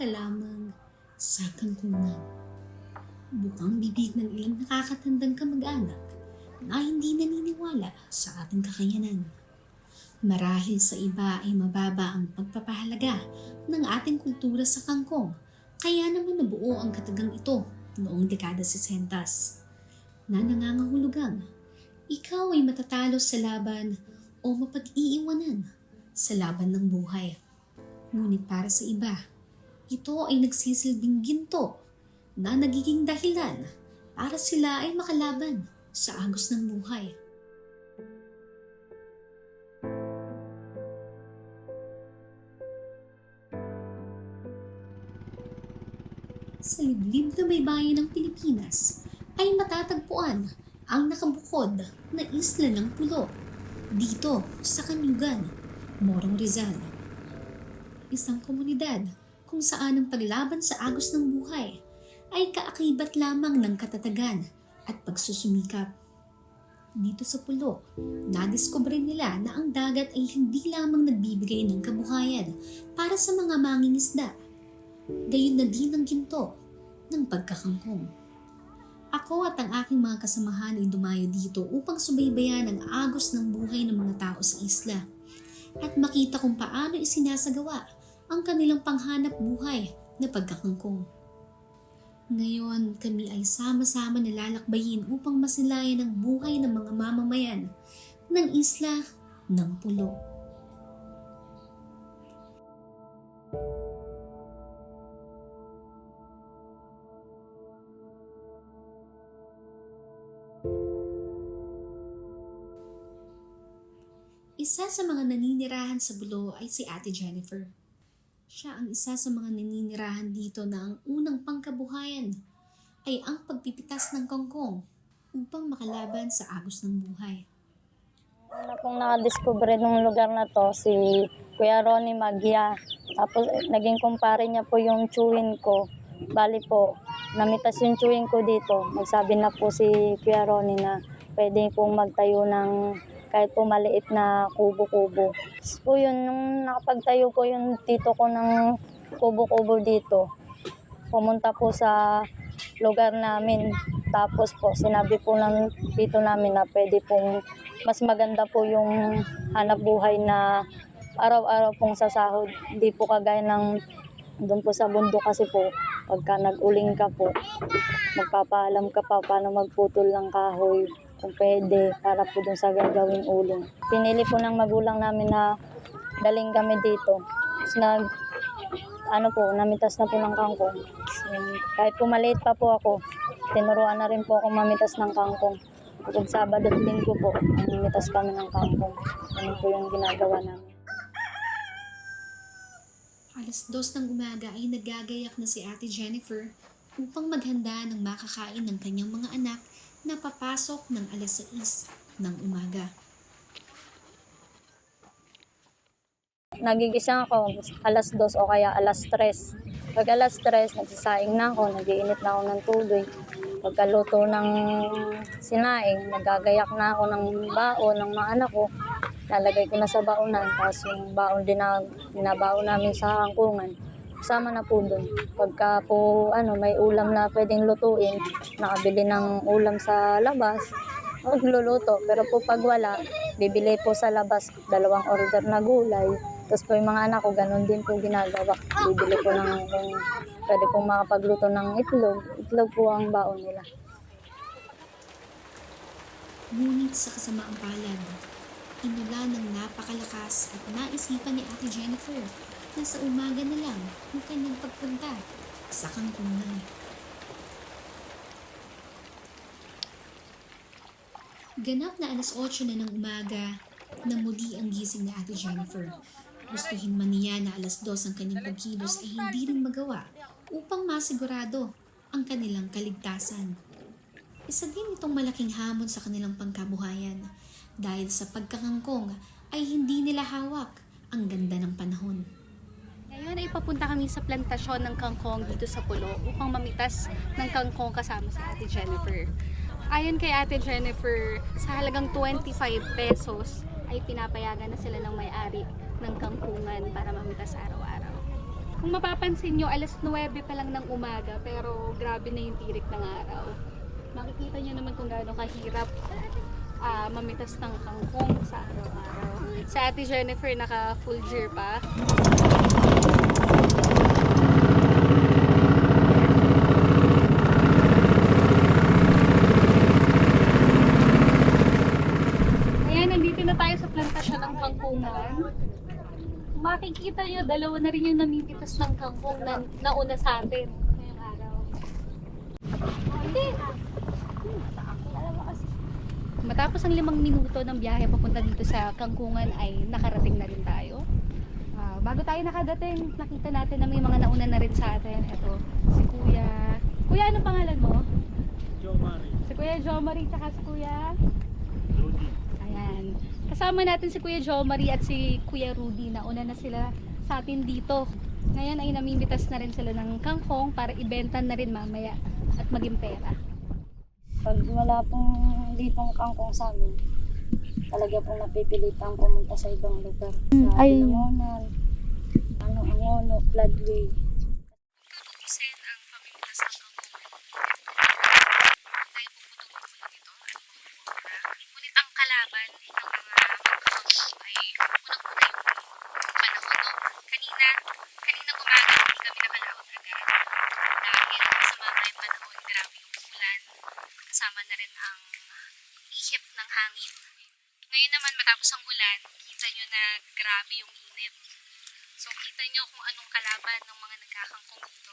ka lamang sa kangkungan. Bukang bibig ng ilang nakakatandang kamag-anak na hindi naniniwala sa ating kakayanan. Marahil sa iba ay mababa ang pagpapahalaga ng ating kultura sa kangkong, kaya naman nabuo ang katagang ito noong dekada 60 na nangangahulugang ikaw ay matatalo sa laban o mapag-iiwanan sa laban ng buhay. Ngunit para sa iba, ito ay nagsisilbing ginto na nagiging dahilan para sila ay makalaban sa agos ng buhay. Sa liblib na baybayin ng Pilipinas ay matatagpuan ang nakabukod na isla ng Pulo dito sa Kanyugan, Morong Rizal. Isang komunidad kung saan ang paglaban sa agos ng buhay ay kaakibat lamang ng katatagan at pagsusumikap. Dito sa pulo, nadiskubre nila na ang dagat ay hindi lamang nagbibigay ng kabuhayan para sa mga mangingisda, gayon na din ang ginto ng pagkakangkong. Ako at ang aking mga kasamahan ay dumayo dito upang subaybayan ang agos ng buhay ng mga tao sa isla at makita kung paano isinasagawa ang kanilang panghanap buhay na pagkakangkong. Ngayon, kami ay sama-sama nalalakbayin upang masilayan ang buhay ng mga mamamayan ng isla ng pulo. Isa sa mga naninirahan sa bulo ay si Ate Jennifer. Siya ang isa sa mga naninirahan dito na ang unang pangkabuhayan ay ang pagpipitas ng kongkong upang makalaban sa agos ng buhay. Una pong nakadiscover nung lugar na to, si Kuya Ronnie Magia. Tapos eh, naging kumpare niya po yung chewin ko. Bali po, namitas yung chewin ko dito. Magsabi na po si Kuya Ronnie na pwede pong magtayo ng kahit po maliit na kubo-kubo. Po yun, nung nakapagtayo po yung tito ko ng kubo-kubo dito, pumunta po sa lugar namin. Tapos po, sinabi po ng tito namin na pwede pong mas maganda po yung hanap buhay na araw-araw pong sasahod. Hindi po kagaya ng doon po sa bundok kasi po, pagka nag-uling ka po, magpapaalam ka pa paano magputol ng kahoy kung pwede para po dun sa gagawing uling. Pinili po ng magulang namin na daling kami dito. Tapos nag, ano po, namitas na po ng kangkong. Kahit po maliit pa po ako, tinuruan na rin po ako mamitas ng kangkong. Pag Sabado at Linggo po, namimitas kami ng kangkong. Ano po yung ginagawa namin. Alas dos ng umaga ay nagagayak na si Ate Jennifer upang maghanda ng makakain ng kanyang mga anak na papasok ng alas 6 ng umaga. Nagigising ako alas 2 o kaya alas 3. Pag alas 3, nagsasaing na ako, nagiinit na ako ng tubig. Pagkaluto ng sinaing, nagagayak na ako ng baon ng mga anak ko. Lalagay ko na sa baonan, tapos yung baon din na binabaon namin sa hangkungan. Kasama na po doon. Pagka po ano, may ulam na pwedeng lutuin, nakabili ng ulam sa labas, magluluto. Pero po pag wala, bibili po sa labas dalawang order na gulay. Tapos po yung mga anak ko, ganun din po ginagawa. Bibili po ng kung pwede pong makapagluto ng itlog. Itlog po ang baon nila. Ngunit sa kasamaang palad, inula ng napakalakas at naisipan ni Ate Jennifer na sa umaga na lang ang kanyang pagpunta sa kangkungan. Ganap na alas 8 na ng umaga na muli ang gising ni Ate Jennifer. Gustuhin man niya na alas 2 ang kanyang pagkilos ay hindi rin magawa upang masigurado ang kanilang kaligtasan. Isa din itong malaking hamon sa kanilang pangkabuhayan dahil sa pagkakangkong ay hindi nila hawak ang ganda ng panahon. Ngayon ay papunta kami sa plantasyon ng kangkong dito sa Pulo upang mamitas ng kangkong kasama sa Ate Jennifer. Ayon kay Ate Jennifer, sa halagang 25 pesos ay pinapayagan na sila ng may-ari ng kangkungan para mamitas araw-araw. Kung mapapansin nyo, alas 9 pa lang ng umaga, pero grabe na yung tirik ng araw. Makikita nyo naman kung gaano kahirap ah, mamitas ng kangkong sa araw-araw. Sa ate Jennifer, naka full gear pa. Ayan, nandito na tayo sa plantasyon ng kangkungan. Makikita nyo, dalawa na rin yung namimitas ng kangkong na nauna sa atin ngayong araw. Hindi. Matapos ang limang minuto ng biyahe papunta dito sa Kangkungan ay nakarating na rin tayo. Ah, bago tayo nakadating, nakita natin na may mga nauna na rin sa atin. Ito, si Kuya. Kuya, ano pangalan mo? Joe Mari, Si Kuya Jo Marie, tsaka si Kuya... Rudy. Ayan. Kasama natin si Kuya Jo Marie at si Kuya Rudy na una na sila sa atin dito. Ngayon ay namimitas na rin sila ng kangkong para ibenta na rin mamaya at maging pera. Pag wala pong ditong kangkong sa amin, talaga pong napipilitang pumunta sa ibang lugar. Sa Ay. Binangonan, ano, Angono, Floodway. Sen ang pamimitas ng kangkungan. Tayo puputulong mo lang ito at mamumura. Ngunit ang kalaban ng mga kangkong ay unang-una yung panahon. No? Kanina, kanina umaga hindi kami nakalaot agad. Dahil sa mga yung panahon, grabe yung ulan. Kasama na rin ang ihip ng hangin. Ngayon naman matapos ang ulan, kita nyo na grabe yung init. So kita nyo kung anong kalaban ng mga nagkakangkong dito.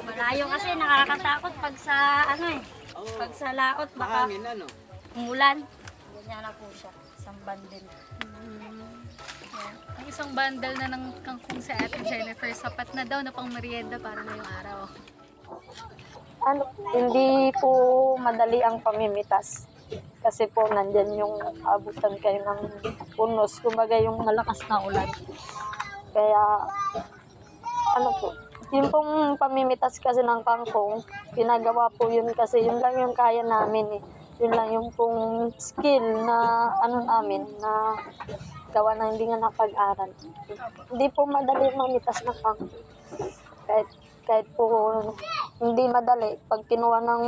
Malayo kasi nakakatakot pag sa ano eh. Pag sa laot baka Mahangin ano? umulan. Ganyan na po siya. Isang bandil. Ang isang bundle na ng kangkong sa ate Jennifer, sapat na daw na pang merienda para ngayong araw. Ano, hindi po madali ang pamimitas. Kasi po nandyan yung abutan kayo ng punos. Kumbaga yung malakas na ulan. Kaya, ano po, yung pong pamimitas kasi ng kangkong, ginagawa po yun kasi yun lang yung kaya namin eh. Yun lang yung pong skill na ano namin, na gawa na hindi nga napag-aral. Hindi po madali mamitas ng kangkong. Kahit, kahit po hindi madali, pag kinuha ng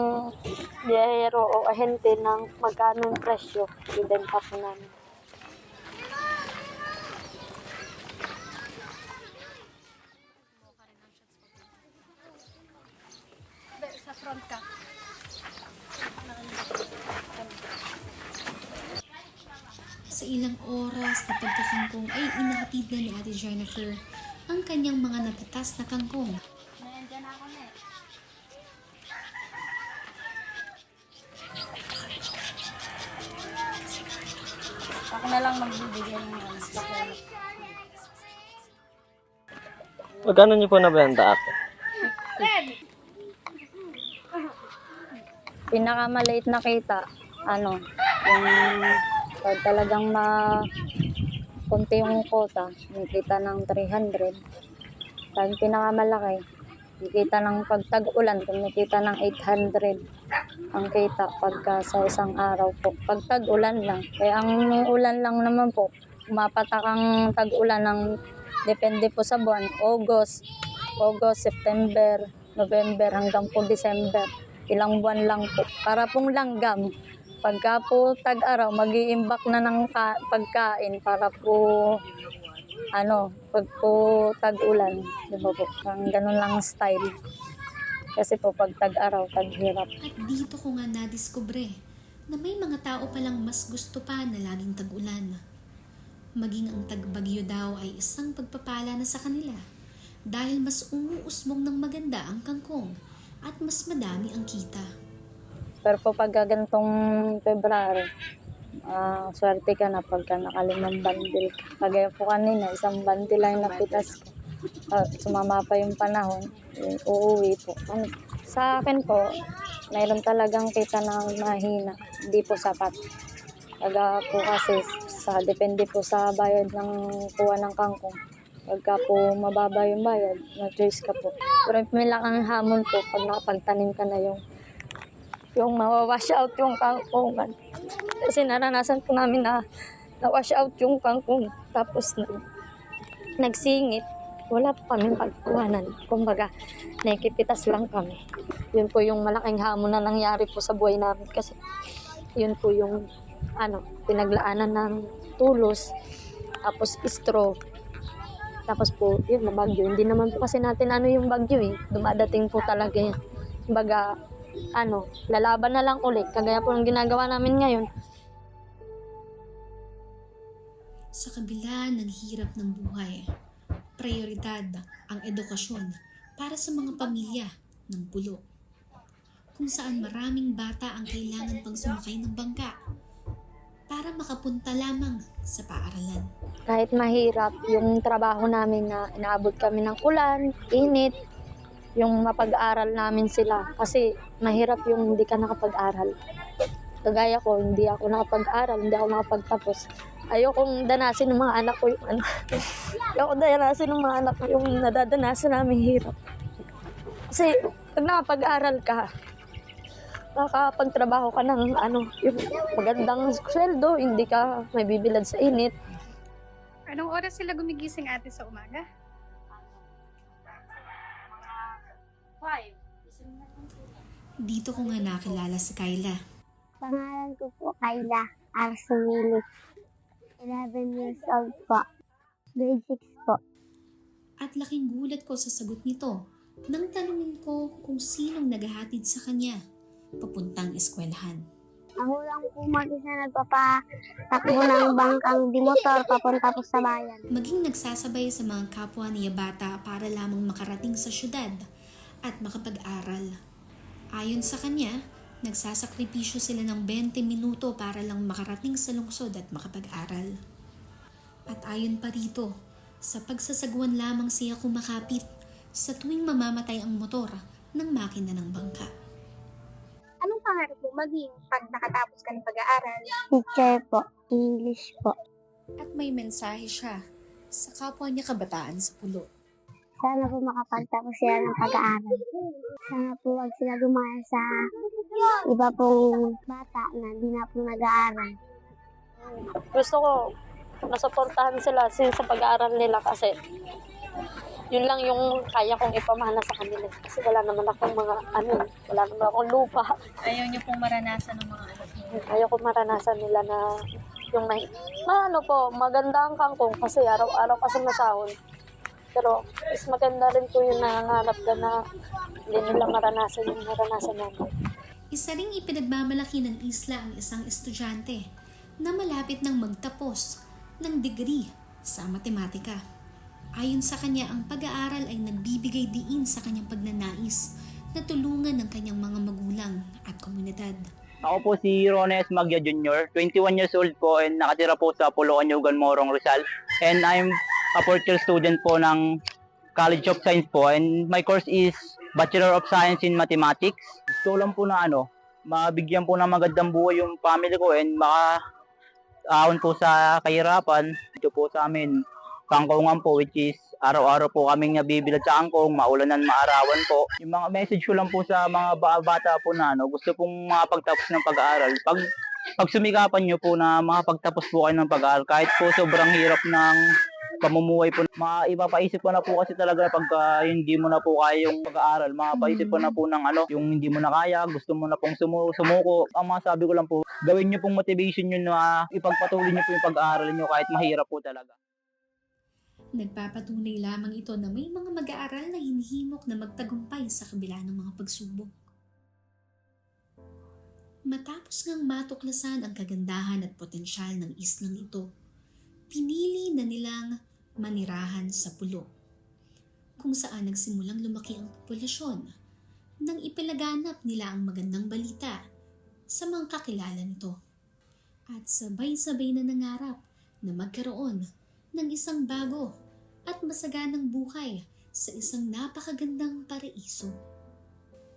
biyahero o ahente ng magkano yung presyo, ibenta po namin. Sa ilang oras na pagkakangkong ay inahatid na ni Ate Jennifer ang kanyang mga natatas na kangkong. Nandiyan ako na eh. Ako na lang magbibigay ng pakulat. Magkano niyo po nabenta ate? Pinakamaliit na kita, ano, yung pag talagang ma konti yung quota, may kita ng 300. Pag pinakamalaki, may kita ng pag tag-ulan, may kita ng 800 ang kita pagka sa isang araw po. Pag tag-ulan lang. Kaya ang ulan lang naman po, umapatak ang tag-ulan ng depende po sa buwan. August, August, September, November hanggang po December. Ilang buwan lang po. Para pong langgam. Pagka po tag-araw, mag iimbak na ng ka- pagkain para po ano, pag po tag-ulan, di ba po, ang ganun lang ang style. Kasi po pag tag-araw, tag-hirap. At dito ko nga nadiskubre na may mga tao palang mas gusto pa na laging tag-ulan. Maging ang tagbagyo daw ay isang pagpapala na sa kanila dahil mas umuusbong ng maganda ang kangkong at mas madami ang kita. Pero po pag gantong February, ah swerte ka na pagka nakalimang bandil. Kagaya po kanina, isang bandil lang napitas ko. Ah, sumama pa yung panahon, eh, uuwi po. Ano, sa akin po, mayroon talagang kita na mahina, hindi po sapat. Kaga po kasi sa depende po sa bayad ng kuha ng kangkong. Pagka po mababa yung bayad, choice ka po. Pero may lakang hamon po pag nakapagtanim ka na yung yung mawawash out yung kangkungan. Kasi naranasan po namin na na-wash out yung kangkong. Tapos na, nagsingit. Wala po kami pagkuhanan. Kumbaga, nakikipitas lang kami. Yun po yung malaking hamon na nangyari po sa buhay namin. Kasi yun po yung ano, pinaglaanan ng tulos. Tapos straw. Tapos po, yun bagyo. Hindi naman po kasi natin ano yung bagyo eh. Dumadating po talaga yan. Kumbaga, ano, lalaban na lang ulit. Kagaya po ng ginagawa namin ngayon. Sa kabila ng hirap ng buhay, prioridad ang edukasyon para sa mga pamilya ng pulo. Kung saan maraming bata ang kailangan pang sumakay ng bangka para makapunta lamang sa paaralan. Kahit mahirap yung trabaho namin na inaabot kami ng ulan, init, yung mapag-aral namin sila. Kasi mahirap yung hindi ka nakapag-aral. Kagaya ko, hindi ako nakapag-aral, hindi ako nakapagtapos. Ayokong danasin ng mga anak ko yung ano. Ayokong danasin ng mga anak ko yung nadadanasan namin hirap. Kasi pag nakapag-aral ka, nakakapagtrabaho ka ng ano, yung magandang sweldo, hindi ka may bibilad sa init. Anong oras sila gumigising ate sa umaga? Dito ko nga nakilala si Kyla. Pangalan ko po Kayla Arsumili. 11 years old po. Grade 6 po. At laking gulat ko sa sagot nito nang tanungin ko kung sinong naghahatid sa kanya papuntang eskwelahan. Ako lang po mag-isa nagpapatakbo ng bangkang dimotor papunta po sa bayan. Maging nagsasabay sa mga kapwa niya bata para lamang makarating sa syudad at makapag-aral. Ayon sa kanya, nagsasakripisyo sila ng 20 minuto para lang makarating sa lungsod at makapag-aral. At ayon pa rito, sa pagsasagwan lamang siya kumakapit sa tuwing mamamatay ang motor ng makina ng bangka. Anong pangarap mo maging pag nakatapos ka ng pag-aaral? Teacher po. English po. At may mensahe siya sa kapwa niya kabataan sa pulo. Sana po makapagtapos sila ng pag-aaral. Sana po wag sila gumaya sa iba pong bata na di na po nag-aaral. gusto ko nasuportahan sila sa pag-aaral nila kasi yun lang yung kaya kong ipamana sa kanila. Kasi wala naman akong mga ano, wala naman akong lupa. Ayaw niyo pong maranasan ng mga anak niyo. Ayaw ko maranasan nila na yung na, na ano po, maganda ang kangkong kasi araw-araw kasi masahon. Pero is maganda rin po yung nangangarap ka na hindi nila maranasan yung naranasan namin. Isa ring ipinagmamalaki ng isla ang isang estudyante na malapit nang magtapos ng degree sa matematika. Ayon sa kanya, ang pag-aaral ay nagbibigay diin sa kanyang pagnanais na tulungan ng kanyang mga magulang at komunidad. Ako po si Rones Magya Jr., 21 years old po and nakatira po sa Puloan, Yugan, Morong, Rizal. And I'm a fourth year student po ng College of Science po and my course is Bachelor of Science in Mathematics. Gusto lang po na ano, mabigyan po ng magandang buhay yung family ko and maka ahon po sa kahirapan dito po sa amin kangkongan po which is araw-araw po kaming nabibilad sa angkong, maulanan, maarawan po. Yung mga message ko lang po sa mga ba- bata po na ano, gusto pong makapagtapos ng pag-aaral. Pag pag sumikapan nyo po na makapagtapos po kayo ng pag-aaral, kahit po sobrang hirap ng pamumuhay po, maipapaisip ko na po kasi talaga pagka hindi mo na po kaya yung pag-aaral, mapapaisip ko na po ng ano, yung hindi mo na kaya, gusto mo na pong sumu- sumuko. Ang masabi ko lang po, gawin nyo pong motivation nyo na ipagpatuloy nyo po yung pag-aaral nyo kahit mahirap po talaga. Nagpapatunay lamang ito na may mga mag-aaral na hinihimok na magtagumpay sa kabila ng mga pagsubok. Matapos ngang matuklasan ang kagandahan at potensyal ng islang ito, pinili na nilang manirahan sa pulo, kung saan nagsimulang lumaki ang populasyon nang ipalaganap nila ang magandang balita sa mga kakilala nito. At sabay-sabay na nangarap na magkaroon ng isang bago at masaganang buhay sa isang napakagandang paraiso.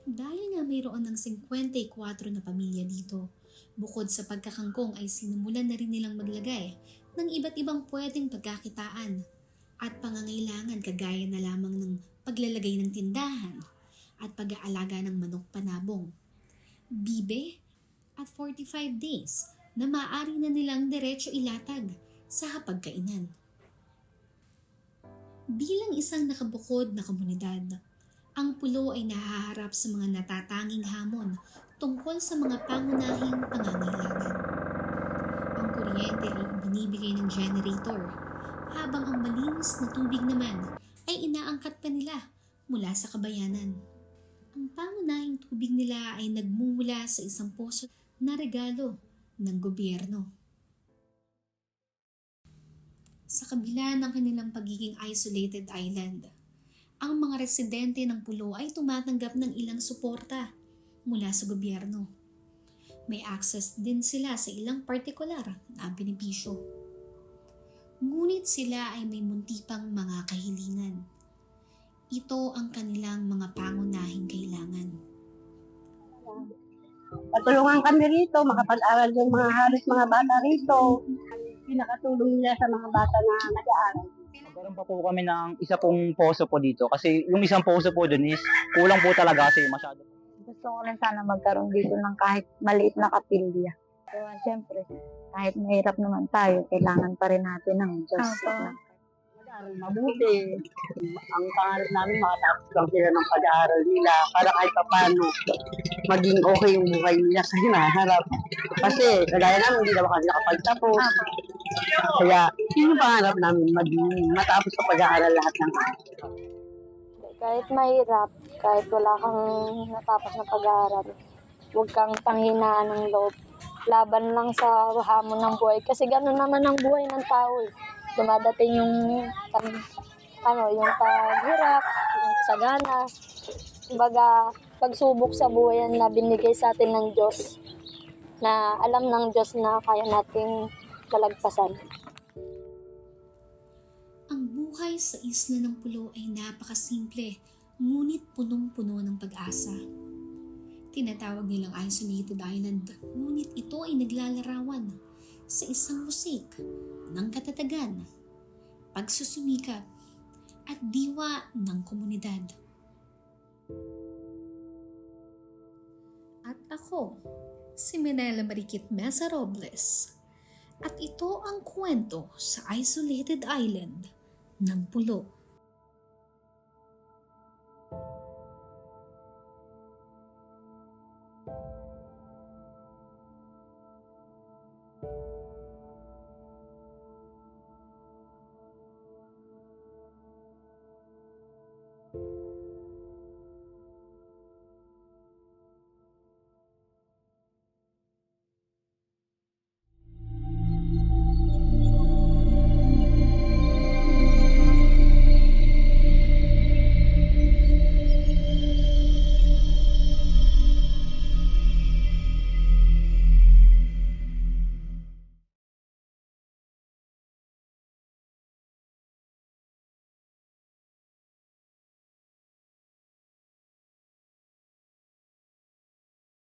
Dahil nga mayroon ng 54 na pamilya dito, bukod sa pagkakangkong ay sinimulan na rin nilang maglagay ng iba't ibang pwedeng pagkakitaan at pangangailangan kagaya na lamang ng paglalagay ng tindahan at pag-aalaga ng manok panabong. bibe, at 45 days na maaari na nilang diretso ilatag sa hapagkainan. Bilang isang nakabukod na komunidad, ang pulo ay nahaharap sa mga natatanging hamon tungkol sa mga pangunahing pangangailangan. Kuryente ay binibigay ng generator, habang ang malinis na tubig naman ay inaangkat pa nila mula sa kabayanan. Ang pangunahing tubig nila ay nagmumula sa isang poso na regalo ng gobyerno. Sa kabila ng kanilang pagiging isolated island, ang mga residente ng pulo ay tumatanggap ng ilang suporta mula sa gobyerno. May access din sila sa ilang partikular na benepisyo. Ngunit sila ay may munti pang mga kahilingan. Ito ang kanilang mga pangunahing kailangan. Patulungan kami rito, makapag-aral yung mga halos mga bata rito. Pinakatulong nila sa mga bata na nag-aaral. Magkaroon pa po kami ng isa pong poso po dito kasi yung isang poso po dun is kulang po talaga kasi masyado. Gusto ko lang sana magkaroon dito ng kahit maliit na kapilya. Pero siyempre, kahit mahirap naman tayo, kailangan pa rin natin ng Diyos. Mag-aaral mabuti. Ang pangarap namin makatapos lang sila ng pag-aaral nila para kahit pa paano maging okay yung buhay nila sa hinaharap. Kasi kagaya namin hindi naman kami nakapagtapos. Kaya yun yung pangarap namin maging matapos sa pag-aaral lahat ng Kahit mahirap, kahit wala kang natapos na pag-aaral, huwag kang panghinaan ng loob. Laban lang sa hamon ng buhay. Kasi gano'n naman ang buhay ng tao eh. Dumadating yung, pag- ano, yung paghirap, yung sagana. Kumbaga, pagsubok sa buhay na binigay sa atin ng Diyos na alam ng Diyos na kaya nating kalagpasan. Ang buhay sa isla ng pulo ay napakasimple, ngunit punong-puno ng pag-asa. Tinatawag nilang isolated island, ngunit ito ay naglalarawan sa isang musik ng katatagan, pagsusumikap, at diwa ng komunidad. At ako, si Menela Marikit Mesa Robles. At ito ang kwento sa isolated island ng pulo.